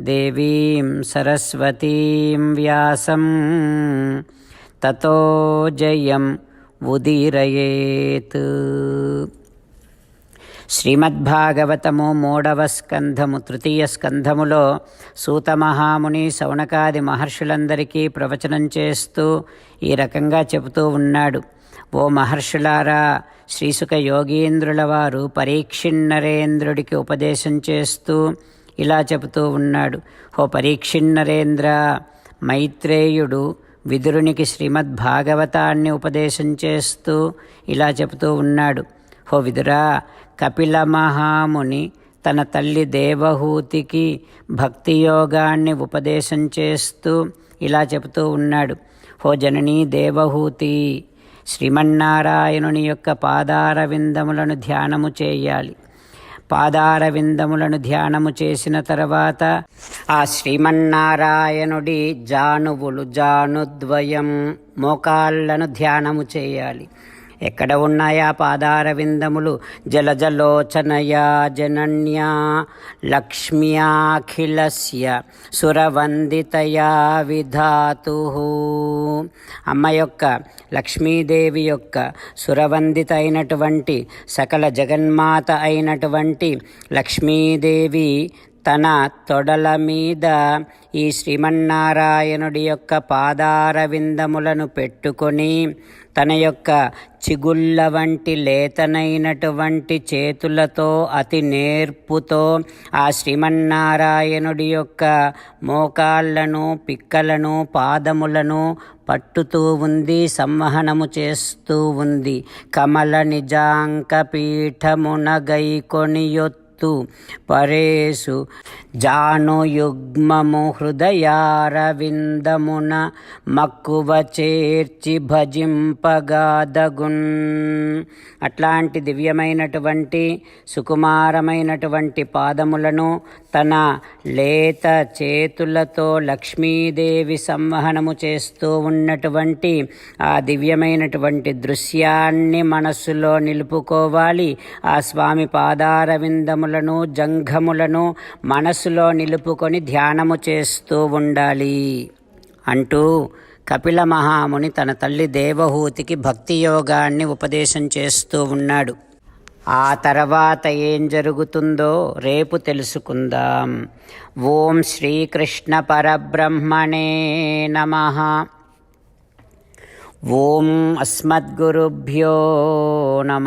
దేవీం సరస్వతీం వ్యాసం తతో జయం ఉదీరయేత్ శ్రీమద్భాగవతము మూడవ స్కంధము తృతీయ స్కంధములో సూతమహాముని శౌనకాది మహర్షులందరికీ ప్రవచనం చేస్తూ ఈ రకంగా చెబుతూ ఉన్నాడు. ఓ మహర్షులారా శ్రీసుక యోగీంద్రుల వారు పరీక్షిన్నరేంద్రుడికి ఉపదేశం చేస్తూ ఇలా చెబుతూ ఉన్నాడు. ఓ పరీక్షిన్నరేంద్ర మైత్రేయుడు విదురునికి శ్రీమద్భాగవతాన్ని ఉపదేశం చేస్తూ ఇలా చెబుతూ ఉన్నాడు. హో విదురా కపిల మహాముని తన తల్లి దేవహూతికి భక్తి యోగాన్ని ఉపదేశం చేస్తూ ఇలా చెబుతూ ఉన్నాడు. హో జననీ దేవహూతి శ్రీమన్నారాయణుని యొక్క పాదార విందములను ధ్యానము చేయాలి. పాదారవిందములను ధ్యానము చేసిన తర్వాత ఆ శ్రీమన్నారాయణుడి జానువులు జానుద్వయం మోకాళ్ళను ధ్యానము చేయాలి. ఎక్కడ ఉన్నాయా పాదారవిందములు? జలజలోచనయా జనన్యా లక్ష్మ్యాఖిలస్య సురవందితయా విధాతు. అమ్మ యొక్క లక్ష్మీదేవి యొక్క సురవందిత అయినటువంటి సకల జగన్మాత అయినటువంటి లక్ష్మీదేవి తన తొడల మీద ఈ శ్రీమన్నారాయణుడి యొక్క పాదార విందములను పెట్టుకొని తన యొక్క చిగుళ్ళ వంటి లేతనైనటువంటి చేతులతో అతి నేర్పుతో ఆ శ్రీమన్నారాయణుడి యొక్క మోకాళ్ళను పిక్కలను పాదములను పట్టుతూ ఉంది సంవహనము చేస్తూ ఉంది. కమల నిజాంక పీఠమున గైకొనియొత్తు ఎత్తు పరేసు జానుయుగ్మము హృదయారవిందమున మక్కువ చేర్చి భజింపగాదగున్ అట్లాంటి దివ్యమైనటువంటి సుకుమారమైనటువంటి పాదములను తన లేత చేతులతో లక్ష్మీదేవి సంవహనము చేస్తూ ఉన్నటువంటి ఆ దివ్యమైనటువంటి దృశ్యాన్ని మనస్సులో నిలుపుకోవాలి ఆ స్వామి పాదారవిందము విందములను జంఘములను మనసులో నిలుపుకొని ధ్యానము చేస్తూ ఉండాలి. అంటూ కపిల మహాముని తన తల్లి దేవహూతికి భక్తి యోగాన్ని ఉపదేశం చేస్తూ ఉన్నాడు. ఆ తర్వాత ఏం జరుగుతుందో రేపు తెలుసుకుందాం. ఓం శ్రీకృష్ణ పరబ్రహ్మణే నమ. ఓం అస్మద్గురుభ్యో నమ.